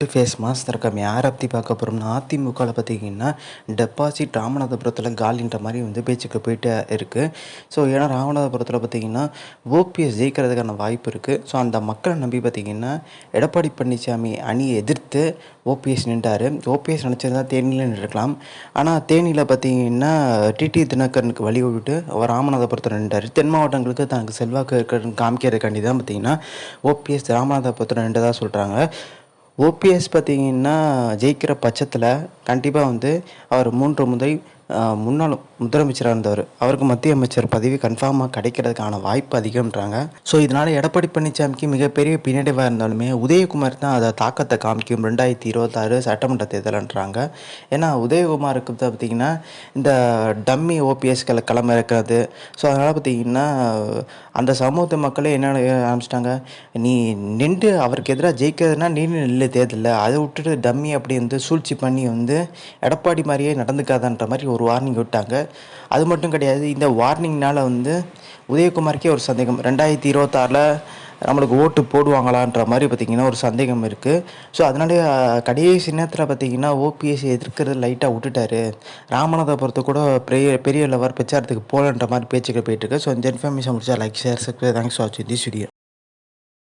Face mass இருக்கம் யாரை பற்றி பார்க்க போகிறோம்னா அதிமுகவில் பார்த்தீங்கன்னா டெபாசிட் ராமநாதபுரத்தில் காலின்ற மாதிரி வந்து பேச்சுக்கு போயிட்டு இருக்குது ஸோ ஏன்னா ராமநாதபுரத்தில் பார்த்தீங்கன்னா ஓபிஎஸ் ஜெயிக்கிறதுக்கான வாய்ப்பு இருக்குது ஸோ அந்த மக்களை நம்பி பார்த்தீங்கன்னா எடப்பாடி பழனிசாமி அணியை எதிர்த்து ஓபிஎஸ் நின்றார். ஓபிஎஸ் நினச்சிருந்தா தேனியில் நின்றுக்கலாம் ஆனால் தேனியில் பார்த்தீங்கன்னா டிடி தினகரனுக்கு வழி விட்டு அவர் ராமநாதபுரத்தில் நின்றார். தென் மாவட்டங்களுக்கு தனக்கு செல்வாக்கு இருக்கிறன்னு காமிக்கிறதுக்காண்டி தான் பார்த்தீங்கன்னா ஓபிஎஸ் ராமநாதபுரத்தில் நின்றதாக சொல்கிறாங்க ஓபிஎஸ் பார்த்தீங்கன்னா ஜெயிக்கிற பட்சத்தில் கண்டிப்பாக வந்து அவர் மூன்று முறை முன்னாள் முதலமைச்சராக இருந்தவர். அவருக்கு மத்திய அமைச்சர் பதவி கன்ஃபார்மாக கிடைக்கிறதுக்கான வாய்ப்பு அதிகம்ன்றாங்க. ஸோ இதனால் எடப்பாடி பழனிசாமிக்கு மிகப்பெரிய பின்னடைவாக இருந்தாலுமே உதயகுமார் தான் அதை தாக்கத்தை காமிக்கும் ரெண்டாயிரத்தி இருபத்தாறு சட்டமன்ற தேர்தல்ன்றாங்க. ஏன்னா உதயகுமாருக்கு தான் பார்த்தீங்கன்னா இந்த டம்மி ஓபிஎஸ்களை கிளம்ப இருக்கிறது ஸோ அதனால் பார்த்தீங்கன்னா அந்த சமூகத்து மக்களே என்ன ஆரம்பிச்சிட்டாங்க? நீ நின்று அவருக்கு எதிராக ஜெயிக்கிறதுனா நின்று நில்லு தேர்தலில். அதை விட்டுட்டு டம்மி அப்படி வந்து சூழ்ச்சி பண்ணி வந்து எடப்பாடி மாதிரியே நடந்துக்காதான்ற மாதிரி ஒரு ஒரு வார்னிங் விட்டாங்க. அது மட்டும் கிடையாது இந்த வார்னிங்னால் வந்து உதயகுமாருக்கே ஒரு சந்தேகம். ரெண்டாயிரத்தி இருபத்தாறில் நம்மளுக்கு ஓட்டு போடுவாங்களான்ற மாதிரி பார்த்திங்கன்னா ஒரு சந்தேகம் இருக்குது ஸோ அதனாலே கடைசி நேரத்தில் பார்த்திங்கன்னா ஓபிஎஸ் எதிர்க்கிறது லைட்டாக விட்டுட்டாரு. ராமநாதபுரத்தை கூட பெரிய பெரிய லெவல் பிரச்சாரத்துக்கு போகலன்ற மாதிரி பேச்சுக்கள் போயிட்டுருக்கு ஸோ இந்த இன்ஃபர்மேஷன் முடிச்சா லைக் ஷேர் சப்ஸ்கிரைப் தேங்க்ஸ் வாட்சிங் திஸ் வீடியோ